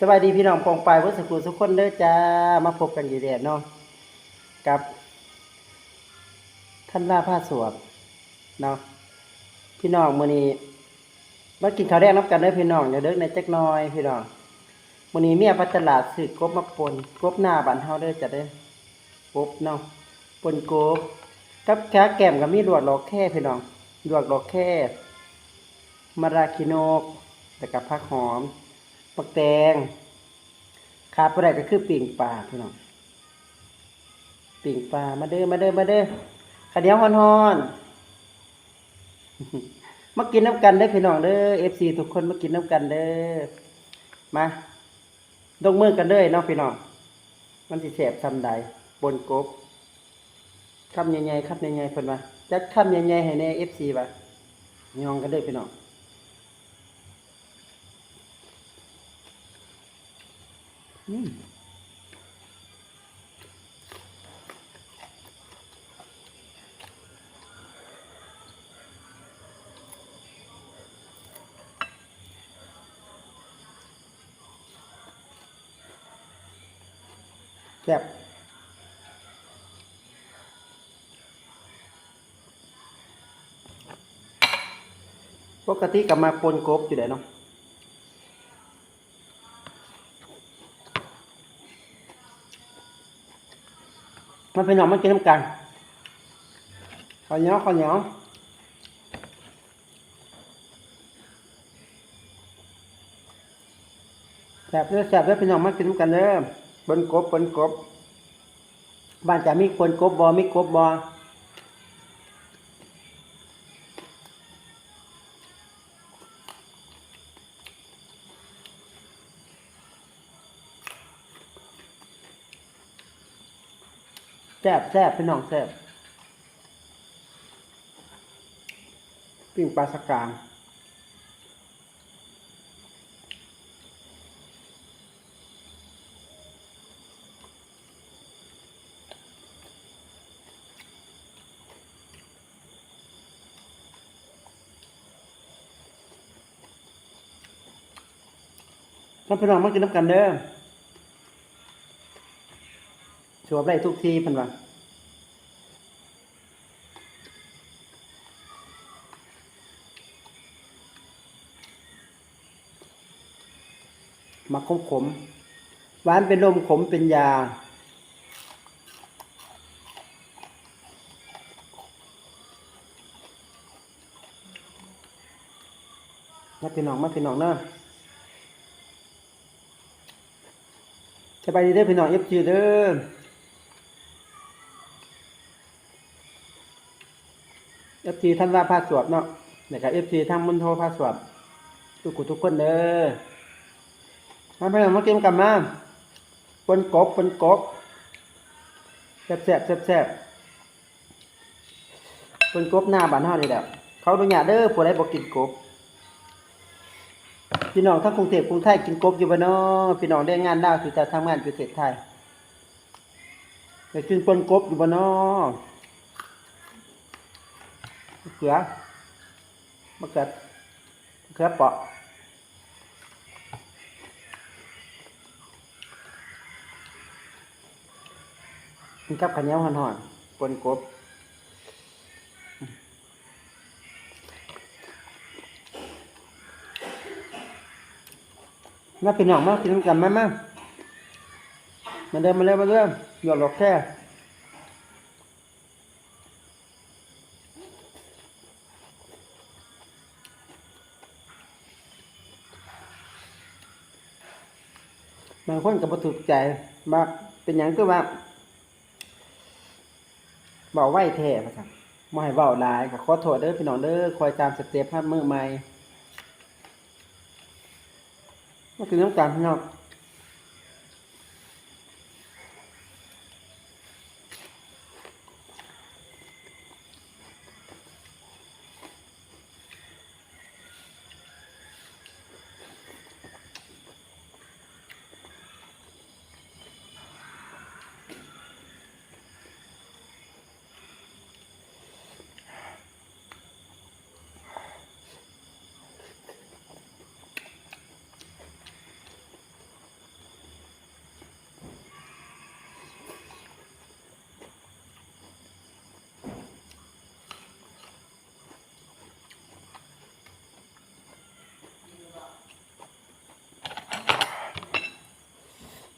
สวัสดีพี่น้องปองปลายวัสกุลทุกคนเด้อจ้ามาพบกันอยู่แดดเนาะกับท่านล่าผ้าสวบเนาะพี่น้องมื้อนี้มากินข้าวแดงน้ำกันเด้อพี่น้องอย่าเด้อในจักหน้อยพี่น้องมื้อนี้เมียพัตลาดซื้อกบมาปนกบหน้าบ้านเฮาเด้อจ้ะเด้อกบเนาะปนกบกับขาแก้มก็มีลวกดอกแค่พี่น้องลวกดอกแค่มะราคิโนกแล้วก็ผักหอม ปักแตงขาดไปได้ก็คือปิ่งปลาพี่น้องปิ่งปลามาเด้อมาเด้อมาเด้อข้าวเหนียวฮ้อนๆมากินน้ำกันเด้อพี่น้องเด้อเอฟซีทุกคนมากินน้ำกันเด้อมาดงมือกันเด้อเน้องพี่น้องมันสิแสบทำใดบนกบคำใหญ่ๆคำใหญ่ๆเพิ่นว่าจัดคำใหญ่ๆให้แน่เอฟซีว่ายองกันเด้อพี่น้อง อืม แซ่บปกติกับมาปนกบอยู่ไหนเนาะ มันเป็นหนองมันกินน้ำกันข้าวเหนียวข้าวเหนียวแสบเด้อแสบเด้อเป็นหนองมันกินน้ำกันเด้อบนกบบนกบ บ้านจะมีคนกบบอมีกบบอ บแซ่บเป็นหนองแซ่บปิ้งปลาสกางท่านพี่น้องมากินน้ำกันเด้อ ชวบได้ทุกทีเพันว่ามาขมขมหวานเป็นลมขมเป็นยา มาพี่น้อง มาพี่น้องเนาะสบายดีเด้อพี่น้องเอฟจีเด้อ อฟจีท่านว่าพาสวบเนาะนะครับเอฟจีทางมณฑลพาสวบทุกคนทุกคนเด้อมาพี่น้องมากินกันมาปนกบปนกบแซ่บแซ่บแซ่บแซ่บปนกบหน้าบ้านเฮานี่แหละเขาดูหยาเด้อผู้ใดบ่กินกบพี่น้องทั้งกรุงเทพกรุงไทยกินกบอยู่บ่เนาะพี่น้องได้งานดาวคือจะทำงานอยู่ประเทศไทยอยากกินปนกบอยู่บ่เนาะมะ เขือมะเขือมะเขือเปาะกินกับข้าวเหนียวห่อนๆปนกบมาพี่น้องมากกินกันมามามาเดินมาเร็วมาเร็วหยอดหลอกแค่ บางคนก็บ่ถูกใจมาเป็นอย่างก็ว่าเบาไหวแท้พะครับบ่ให้เบาหลายก็ขอโทษเด้อพี่น้องเด้อคอยตามสเต็ปภาพมือใหม่มาคือน้ำตาลพี่น้อง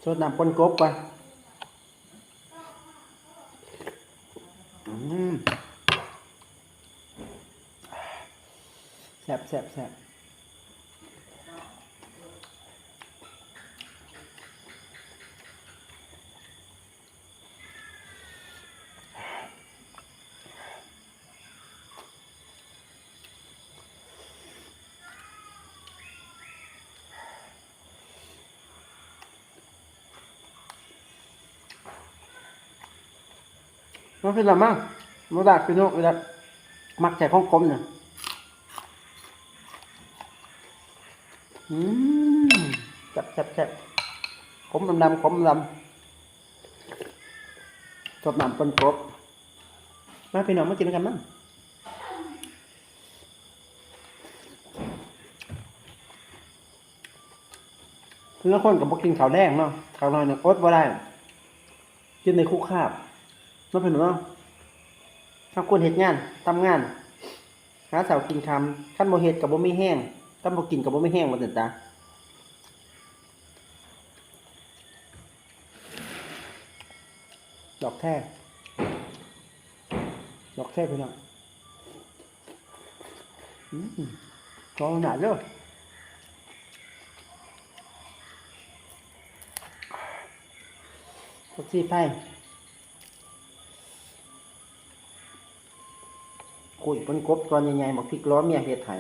ชดน้ำปนกบไปแซ่บแซ่บแซ่บ น้องคือละมั่งโมดาคือน้องเวลามักใจของกลมเนี่ยอืมแซ่บแซ่บแซ่บขมดำดำขมดำสดน้ำปนกบมาพี่น้องมากินกันมั้งคือคนกับพวกกินข้าวแดงเนาะข้าวน้อยเนี่ยอดบ่ได้กินในคุกคาบ น้องพี่น้องถ้าคนเฮ็ดงานทำงาน หาสาวกินคำขั้นโมเฮ็ดกับบ่ไม่แห้งขั้นบ่กินกับบ่ไม่แห้งว่าแต่ตาดอกแท้ดอกแท้พี่น้องกองหนาเด้อสักซี่ไพ่ คุยปนกบตอนใหญ่ๆบอกพริกล้อเมียเฮ็ดไห้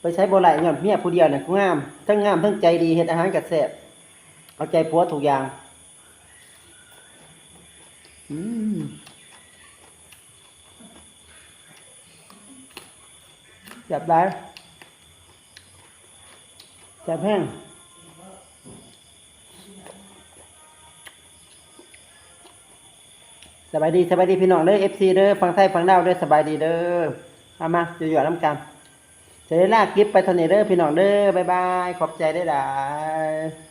ไปใช้บ่ไหลย้อนเมียผู้เดียวเนี่ยงาม ทั้งงามทั้งใจดีเฮ็ดอาหารกระแซ่บเอาใจผัวทุกอย่างอืมจับได้จับแห้ง สบายดีสบายดีพี่น้องเด้อเอฟซีเด้อฟังไทยฟังดาวเด้อสบายดีเด้อเอามาอยู่ๆน้ำกันจะได้ลากกิฟไปทานี้เด้อพี่น้องเด้อบ๊ายบายขอบใจได้อหลาย